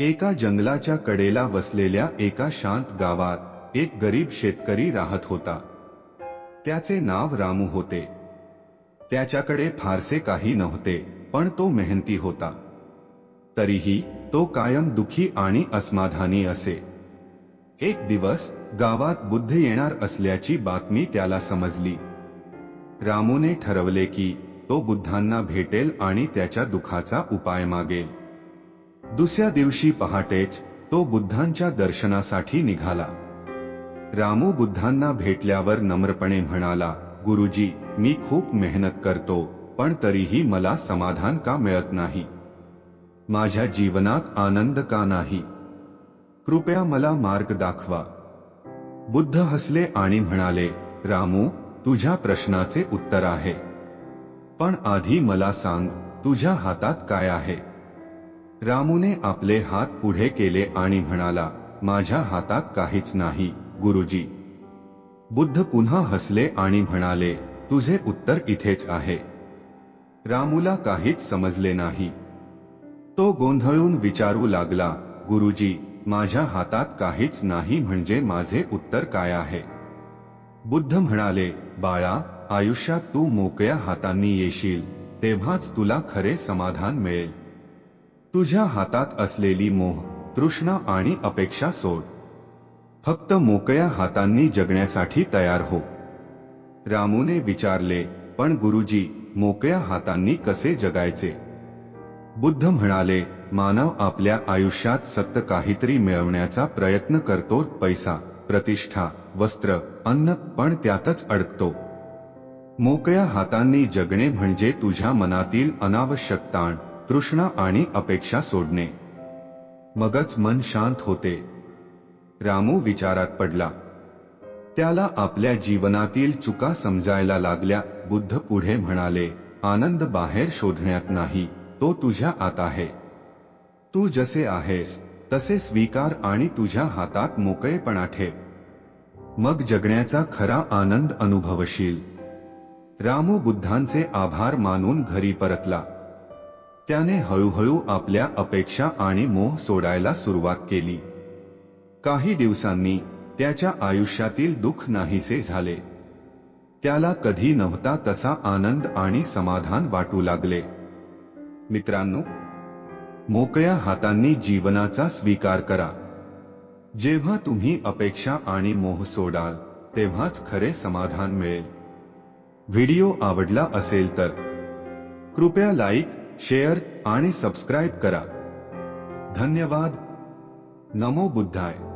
एका जंगलाच्या कडेला वसलेल्या एका शांत गावात एक गरीब शेतकरी राहत होता. त्याचे नाव रामू होते. त्याच्याकडे फारसे काही नव्हते पण तो मेहनती होता. तरीही तो कायम दुखी आणि असमाधानी असे. एक दिवस गावात बुद्ध येणार असल्याची बातमी त्याला समजली. रामूने ठरवले की तो बुद्धांना भेटेल आणि त्याच्या दुखाचा उपाय मागेल. दुसऱ्या दिवशी पहाटेच तो बुद्धांच्या दर्शनासाठी निघाला. रामू बुद्धांना भेटल्यावर नम्रपणे म्हणाला गुरुजी मी खूप मेहनत करतो पण तरीही मला समाधान का मिळत नाही? माझ्या जीवनात आनंद का नाही? कृपया मला मार्ग दाखवा. बुद्ध हसले आणि म्हणाले रामू तुझ्या प्रश्नाचे उत्तर आहे. पण आधी मला सांग तुझ्या हातात काय आहे? रामूने आपले हात पुढे केले आणि म्हणाला माझ्या हातात काहीच नाही गुरुजी. बुद्ध पुन्हा हसले आणि म्हणाले तुझे उत्तर इथेच आहे. रामूला काहीच समजले नाही. तो गोंधळून विचारू लागला गुरुजी माझ्या हातात काहीच नाही म्हणजे माझे उत्तर काय आहे? बुद्ध म्हणाले बाळा आयुष्यात तू मोकळ्या हातांनी येशील तेव्हाच तुला खरे समाधान मिळेल. तुझ्या हातात असलेली मोह तृष्णा आणि अपेक्षा सोड. फक्त मोकळ्या हातांनी जगण्यासाठी तयार हो. रामूने विचारले पण गुरुजी मोकळ्या हातांनी कसे जगायचे? बुद्ध म्हणाले मानव आपल्या आयुष्यात सक्त काहीतरी मिळवण्याचा प्रयत्न करतो पैसा प्रतिष्ठा वस्त्र अन्न पण त्यातच अडकतो. मोकळ्या हातांनी जगणे म्हणजे तुझ्या मनातील अनावश्यक ताण. तृष्णा आणि अपेक्षा सोडणे. मगच मन शांत होते. रामू विचारात पडला. त्याला आपल्या जीवनातील चुका समजायला लागल्या बुद्ध पुढे म्हणाले आनंद बाहेर शोधण्यात नाही तो तुझ्या आत आहे. तू जसे आहेस तसे स्वीकार आणि तुझ्या हातात मोकळेपणा ठेव. मग जगण्याचा खरा आनंद अनुभवशील. रामू बुद्धांचे आभार मानून घरी परतला. त्याने हळूहळू आपल्या अपेक्षा आणि मोह सोडायला सुरुवात केली. काही दिवसांनी त्याच्या आयुष्यातील दुःख नाहीसे झाले. त्याला कधी नव्हता तसा आनंद आणि समाधान वाटू लागले. मित्रांनो मोकळ्या हातांनी जीवनाचा स्वीकार करा. जेव्हा तुम्ही अपेक्षा आणि मोह सोडाल तेव्हाच खरे समाधान मिळेल. व्हिडिओ आवडला असेल तर कृपया लाईक शेअर आणि सबस्क्राईब करा. धन्यवाद. नमो बुद्धाय.